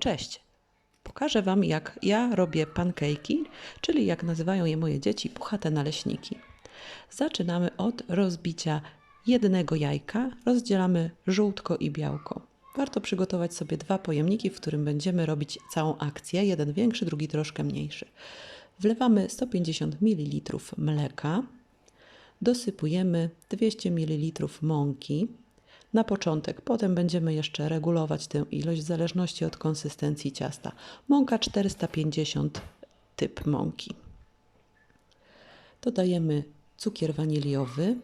Cześć! Pokażę Wam, jak ja robię pankejki, czyli jak nazywają je moje dzieci, puchate naleśniki. Zaczynamy od rozbicia jednego jajka, rozdzielamy żółtko i białko. Warto przygotować sobie dwa pojemniki, w którym będziemy robić całą akcję, jeden większy, drugi troszkę mniejszy. Wlewamy 150 ml mleka, dosypujemy 200 ml mąki, na początek. Potem będziemy jeszcze regulować tę ilość w zależności od konsystencji ciasta. Mąka 450 typ mąki. Dodajemy cukier waniliowy,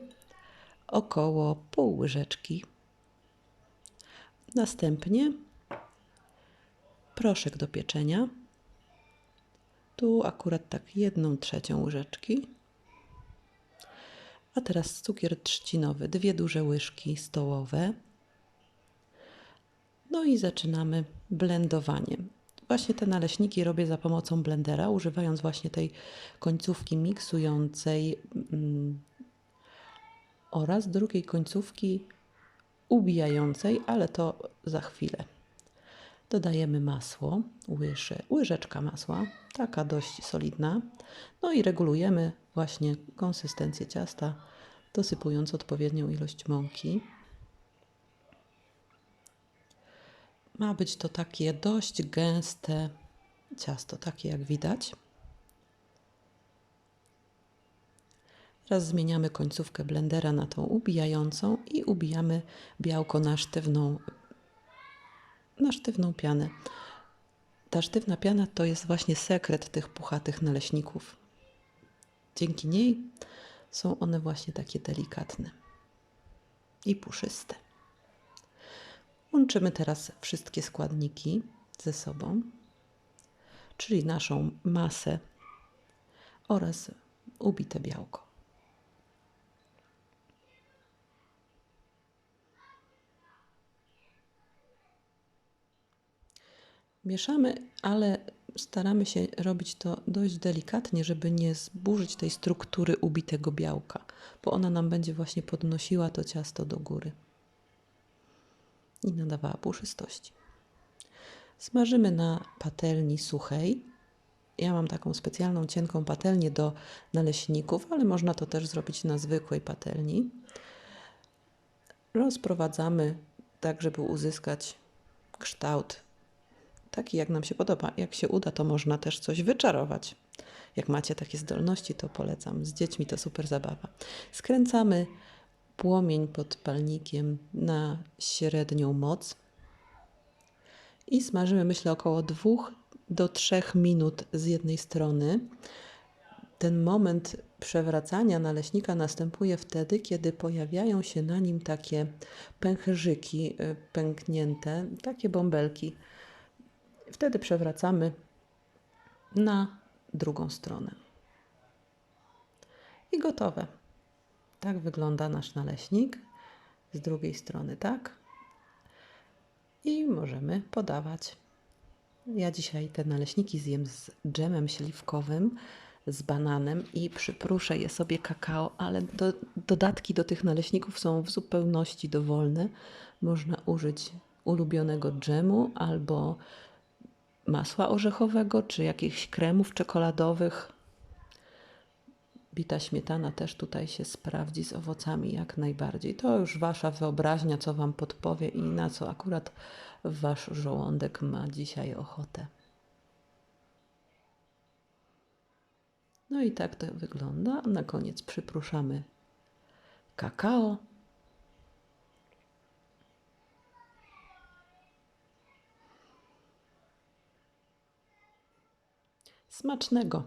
około pół łyżeczki. Następnie proszek do pieczenia. Tu akurat tak jedną trzecią łyżeczki. A teraz cukier trzcinowy, dwie duże łyżki stołowe. No i zaczynamy blendowaniem. Właśnie te naleśniki robię za pomocą blendera, używając właśnie tej końcówki miksującej mm, oraz drugiej końcówki ubijającej, ale to za chwilę. Dodajemy masło, łyże, łyżeczka masła, taka dość solidna. No i regulujemy właśnie konsystencję ciasta, dosypując odpowiednią ilość mąki. Ma być to takie dość gęste ciasto, takie jak widać. Teraz zmieniamy końcówkę blendera na tą ubijającą i ubijamy białko na sztywną, na sztywną pianę. Ta sztywna piana to jest właśnie sekret tych puchatych naleśników. Dzięki niej są one właśnie takie delikatne i puszyste. Łączymy teraz wszystkie składniki ze sobą, czyli naszą masę oraz ubite białko. Mieszamy, ale staramy się robić to dość delikatnie, żeby nie zburzyć tej struktury ubitego białka, bo ona nam będzie właśnie podnosiła to ciasto do góry i nadawała puszystości. Smażymy na patelni suchej. Ja mam taką specjalną cienką patelnię do naleśników, ale można to też zrobić na zwykłej patelni. Rozprowadzamy tak, żeby uzyskać kształt taki, jak nam się podoba. Jak się uda, to można też coś wyczarować. Jak macie takie zdolności, to polecam. Z dziećmi to super zabawa. Skręcamy płomień pod palnikiem na średnią moc i smażymy, myślę, około 2 do 3 minut z jednej strony. Ten moment przewracania naleśnika następuje wtedy, kiedy pojawiają się na nim takie pęcherzyki y, pęknięte, takie bąbelki. Wtedy przewracamy na drugą stronę. I gotowe. Tak wygląda nasz naleśnik. Z drugiej strony tak. I możemy podawać. Ja dzisiaj te naleśniki zjem z dżemem śliwkowym, z bananem i przypruszę je sobie kakao, ale do, dodatki do tych naleśników są w zupełności dowolne. Można użyć ulubionego dżemu albo masła orzechowego, czy jakichś kremów czekoladowych. Bita śmietana też tutaj się sprawdzi z owocami jak najbardziej. To już wasza wyobraźnia, co wam podpowie i na co akurat wasz żołądek ma dzisiaj ochotę. No i tak to wygląda. Na koniec przypruszamy kakao. Smacznego!